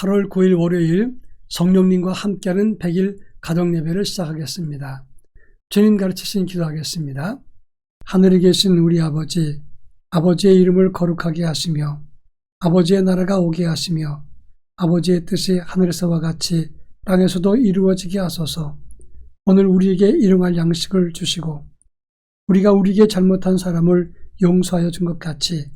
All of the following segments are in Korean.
8월 9일 월요일 성령님과 함께하는 100일 가정예배를 시작하겠습니다. 주님 가르치신 기도하겠습니다. 하늘에 계신 우리 아버지, 아버지의 이름을 거룩하게 하시며 아버지의 나라가 오게 하시며 아버지의 뜻이 하늘에서와 같이 땅에서도 이루어지게 하소서 오늘 우리에게 일용할 양식을 주시고 우리가 우리에게 잘못한 사람을 용서하여 준 것 같이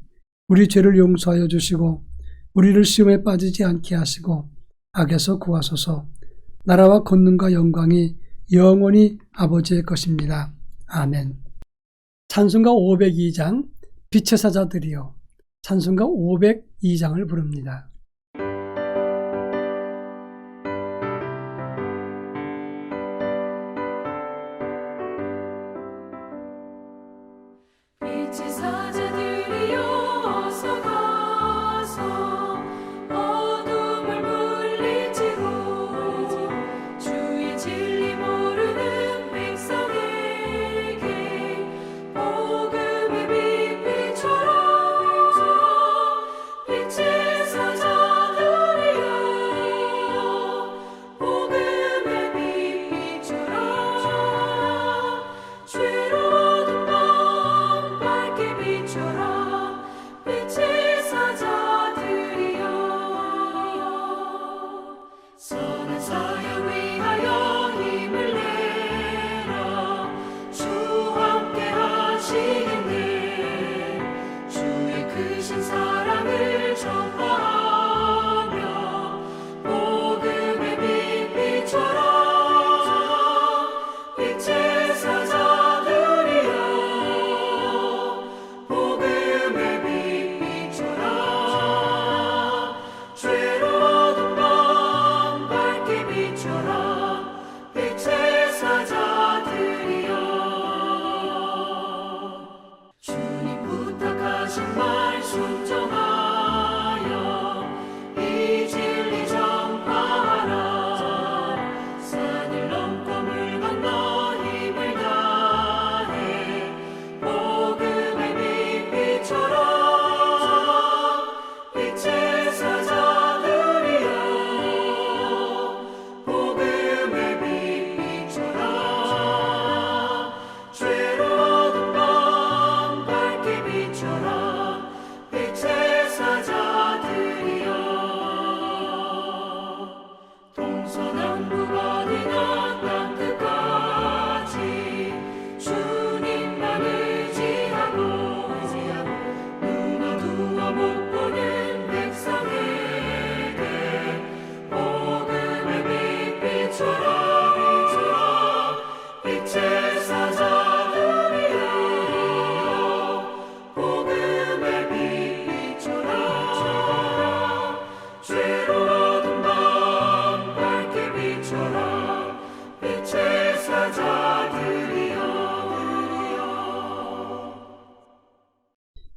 우리 죄를 용서하여 주시고 우리를 시험에 빠지지 않게 하시고 악에서 구하소서 나라와 권능과 영광이 영원히 아버지의 것입니다. 아멘. 찬송가 502장 빛의 사자들이요. 찬송가 502장을 부릅니다.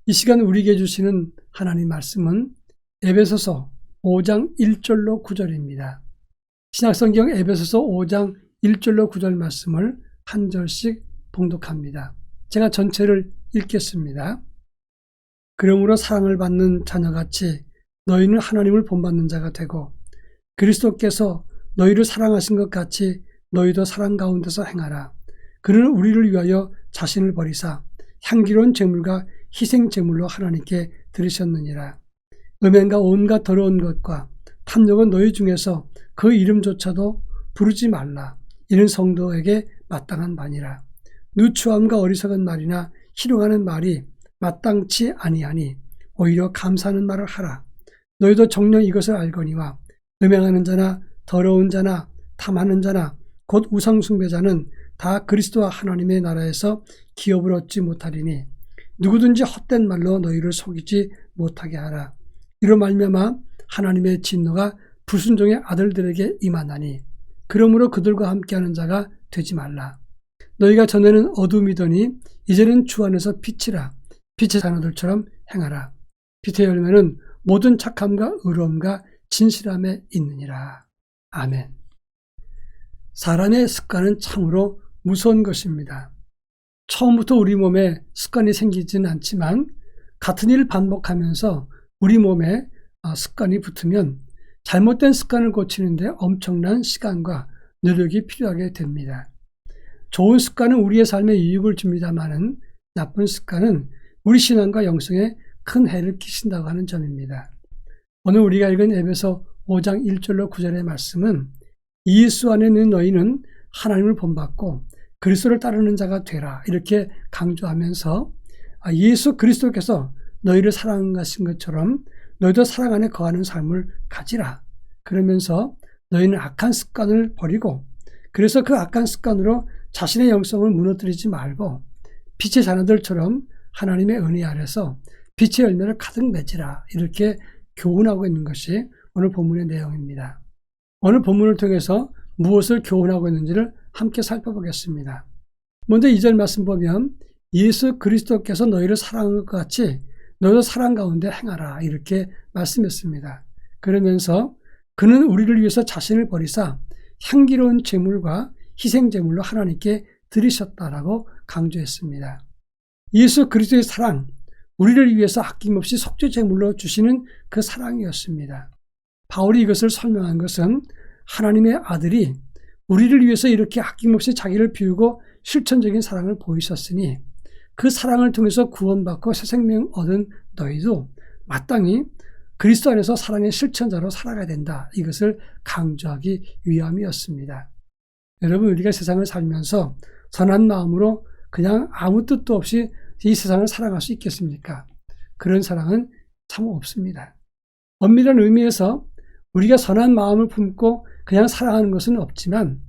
이 시간 우리에게 주시는 하나님 말씀은 에베소서 5장 1절로 9절입니다. 신약성경 에베소서 5장 1절로 9절 말씀을 한 절씩 봉독합니다. 제가 전체를 읽겠습니다. 그러므로 사랑을 받는 자녀같이 너희는 하나님을 본받는 자가 되고 그리스도께서 너희를 사랑하신 것 같이 너희도 사랑 가운데서 행하라. 그는 우리를 위하여 자신을 버리사 향기로운 제물과 희생 제물로 하나님께 들으셨느니라. 음행과 온갖 더러운 것과 탐욕은 너희 중에서 그 이름조차도 부르지 말라. 이는 성도에게 마땅한 바니라. 누추함과 어리석은 말이나 희롱하는 말이 마땅치 아니하니 오히려 감사하는 말을 하라. 너희도 정녕 이것을 알거니와 음행하는 자나 더러운 자나 탐하는 자나 곧 우상숭배자는 다 그리스도와 하나님의 나라에서 기업을 얻지 못하리니 누구든지 헛된 말로 너희를 속이지 못하게 하라. 이로 말미암아 하나님의 진노가 불순종의 아들들에게 임하나니 그러므로 그들과 함께하는 자가 되지 말라. 너희가 전에는 어둠이더니 이제는 주 안에서 빛이라. 빛의 자녀들처럼 행하라. 빛의 열매는 모든 착함과 의로움과 진실함에 있느니라. 아멘. 사람의 습관은 참으로 무서운 것입니다. 처음부터 우리 몸에 습관이 생기지는 않지만 같은 일을 반복하면서 우리 몸에 아, 습관이 붙으면 잘못된 습관을 고치는데 엄청난 시간과 노력이 필요하게 됩니다. 좋은 습관은 우리의 삶에 유익을 줍니다만은 나쁜 습관은 우리 신앙과 영성에 큰 해를 끼친다고 하는 점입니다. 오늘 우리가 읽은 에베소 5장 1절로 9절의 말씀은 예수 안에 있는 너희는 하나님을 본받고 그리스도를 따르는 자가 되라. 이렇게 강조하면서 아, 예수 그리스도께서 너희를 사랑하신 것처럼 너희도 사랑 안에 거하는 삶을 가지라. 그러면서 너희는 악한 습관을 버리고 그래서 그 악한 습관으로 자신의 영성을 무너뜨리지 말고 빛의 자녀들처럼 하나님의 은혜 아래서 빛의 열매를 가득 맺으라. 이렇게 교훈하고 있는 것이 오늘 본문의 내용입니다. 오늘 본문을 통해서 무엇을 교훈하고 있는지를 함께 살펴보겠습니다. 먼저 2절 말씀 보면 예수 그리스도께서 너희를 사랑한 것 같이 너희도 사랑 가운데 행하라 이렇게 말씀했습니다. 그러면서 그는 우리를 위해서 자신을 버리사 향기로운 제물과 희생 제물로 하나님께 드리셨다라고 강조했습니다. 예수 그리스도의 사랑, 우리를 위해서 아낌없이 속죄 제물로 주시는 그 사랑이었습니다. 바울이 이것을 설명한 것은 하나님의 아들이 우리를 위해서 이렇게 아낌없이 자기를 비우고 실천적인 사랑을 보이셨으니 그 사랑을 통해서 구원받고 새 생명 얻은 너희도 마땅히 그리스도 안에서 사랑의 실천자로 살아가야 된다. 이것을 강조하기 위함이었습니다. 여러분, 우리가 세상을 살면서 선한 마음으로 그냥 아무 뜻도 없이 이 세상을 사랑할 수 있겠습니까? 그런 사랑은 참 없습니다. 엄밀한 의미에서 우리가 선한 마음을 품고 그냥 사랑하는 것은 없지만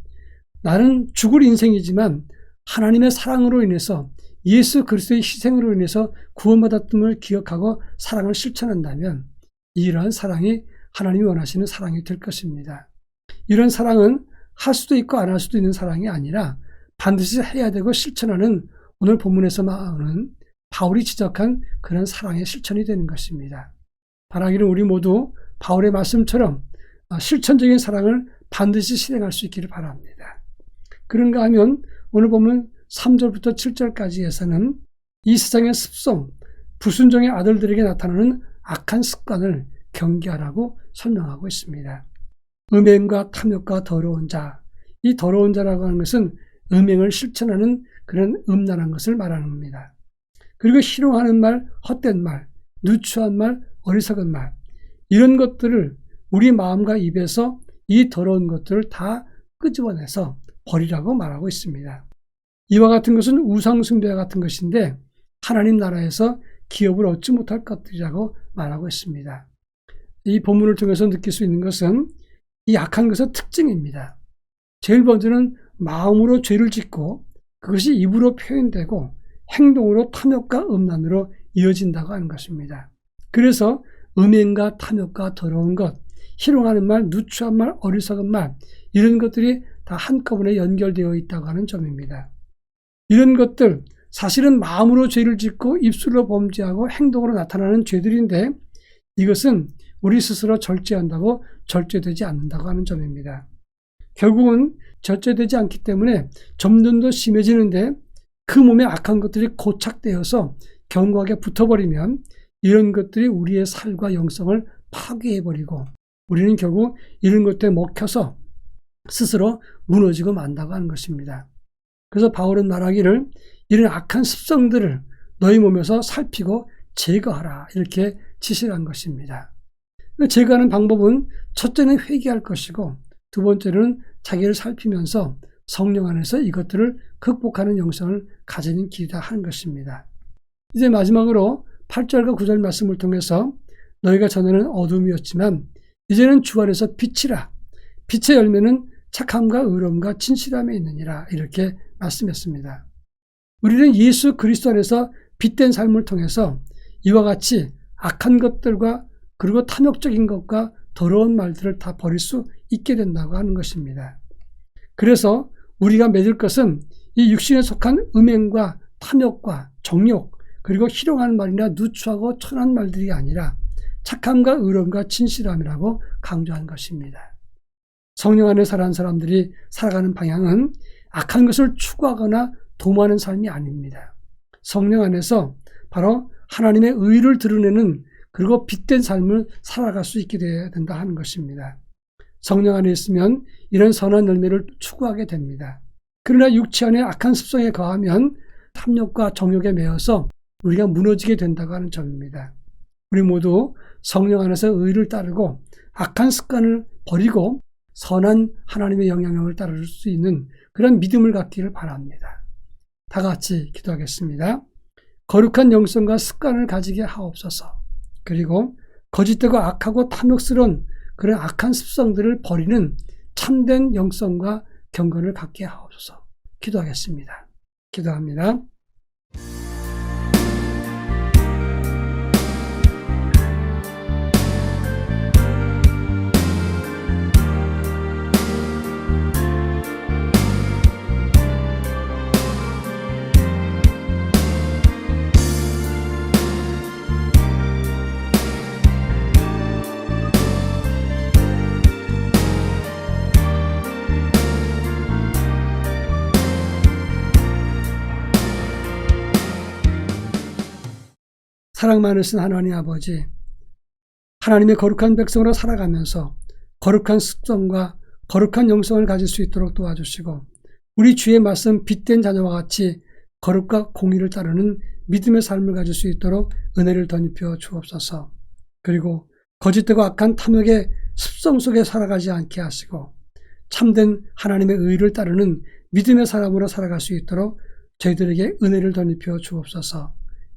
나는 죽을 인생이지만 하나님의 사랑으로 인해서 예수 그리스도의 희생으로 인해서 구원받았음을 기억하고 사랑을 실천한다면 이러한 사랑이 하나님이 원하시는 사랑이 될 것입니다. 이런 사랑은 할 수도 있고 안 할 수도 있는 사랑이 아니라 반드시 해야 되고 실천하는 오늘 본문에서 나오는 바울이 지적한 그런 사랑의 실천이 되는 것입니다. 바라기는 우리 모두 바울의 말씀처럼 실천적인 사랑을 반드시 실행할 수 있기를 바랍니다. 그런가 하면 오늘 보면 3절부터 7절까지에서는 이 세상의 습성, 불순종의 아들들에게 나타나는 악한 습관을 경계하라고 설명하고 있습니다. 음행과 탐욕과 더러운 자, 이 더러운 자라고 하는 것은 음행을 실천하는 그런 음란한 것을 말하는 겁니다. 그리고 희롱하는 말, 헛된 말, 누추한 말, 어리석은 말, 이런 것들을 우리 마음과 입에서 이 더러운 것들을 다 끄집어내서 버리라고 말하고 있습니다. 이와 같은 것은 우상숭배와 같은 것인데 하나님 나라에서 기업을 얻지 못할 것들이라고 말하고 있습니다. 이 본문을 통해서 느낄 수 있는 것은 이 악한 것의 특징입니다. 제일 먼저는 마음으로 죄를 짓고 그것이 입으로 표현되고 행동으로 탐욕과 음란으로 이어진다고 하는 것입니다. 그래서 음행과 탐욕과 더러운 것, 희롱하는 말, 누추한 말, 어리석은 말 이런 것들이 다 한꺼번에 연결되어 있다고 하는 점입니다. 이런 것들 사실은 마음으로 죄를 짓고 입술로 범죄하고 행동으로 나타나는 죄들인데 이것은 우리 스스로 절제한다고 절제되지 않는다고 하는 점입니다. 결국은 절제되지 않기 때문에 점점 더 심해지는데 그 몸에 악한 것들이 고착되어서 견고하게 붙어버리면 이런 것들이 우리의 살과 영성을 파괴해버리고 우리는 결국 이런 것들에 먹혀서 스스로 무너지고 만다고 하는 것입니다. 그래서 바울은 말하기를 이런 악한 습성들을 너희 몸에서 살피고 제거하라 이렇게 지시를 한 것입니다. 제거하는 방법은 첫째는 회개할 것이고 두 번째는 자기를 살피면서 성령 안에서 이것들을 극복하는 영성을 가지는 길이다 하는 것입니다. 이제 마지막으로 8절과 9절 말씀을 통해서 너희가 전에는 어둠이었지만 이제는 주 안에서 빛이라 빛의 열매는 착함과 의로움과 진실함에 있느니라 이렇게 말씀했습니다. 우리는 예수 그리스도 안에서 빛된 삶을 통해서 이와 같이 악한 것들과 그리고 탐욕적인 것과 더러운 말들을 다 버릴 수 있게 된다고 하는 것입니다. 그래서 우리가 맺을 것은 이 육신에 속한 음행과 탐욕과 정욕 그리고 희롱하는 말이나 누추하고 천한 말들이 아니라 착함과 의로움과 진실함이라고 강조한 것입니다. 성령 안에 살아가는 사람들이 살아가는 방향은 악한 것을 추구하거나 도모하는 삶이 아닙니다. 성령 안에서 바로 하나님의 의를 드러내는 그리고 빛된 삶을 살아갈 수 있게 되어야 된다 하는 것입니다. 성령 안에 있으면 이런 선한 열매를 추구하게 됩니다. 그러나 육체 안에 악한 습성에 거하면 탐욕과 정욕에 매여서 우리가 무너지게 된다고 하는 점입니다. 우리 모두 성령 안에서 의를 따르고 악한 습관을 버리고 선한 하나님의 영향력을 따를 수 있는 그런 믿음을 갖기를 바랍니다. 다 같이 기도하겠습니다. 거룩한 영성과 습관을 가지게 하옵소서. 그리고 거짓되고 악하고 탐욕스러운 그런 악한 습성들을 버리는 참된 영성과 경건을 갖게 하옵소서. 기도하겠습니다. 기도합니다. 사랑 많으신 하나님 아버지, 하나님의 거룩한 백성으로 살아가면서 거룩한 습성과 거룩한 영성을 가질 수 있도록 도와주시고, 우리 주의 말씀 빛된 자녀와 같이 거룩과 공의를 따르는 믿음의 삶을 가질 수 있도록 은혜를 덧입혀 주옵소서. 그리고 거짓되고 악한 탐욕의 습성 속에 살아가지 않게 하시고, 참된 하나님의 의를 따르는 믿음의 사람으로 살아갈 수 있도록 저희들에게 은혜를 덧입혀 주옵소서.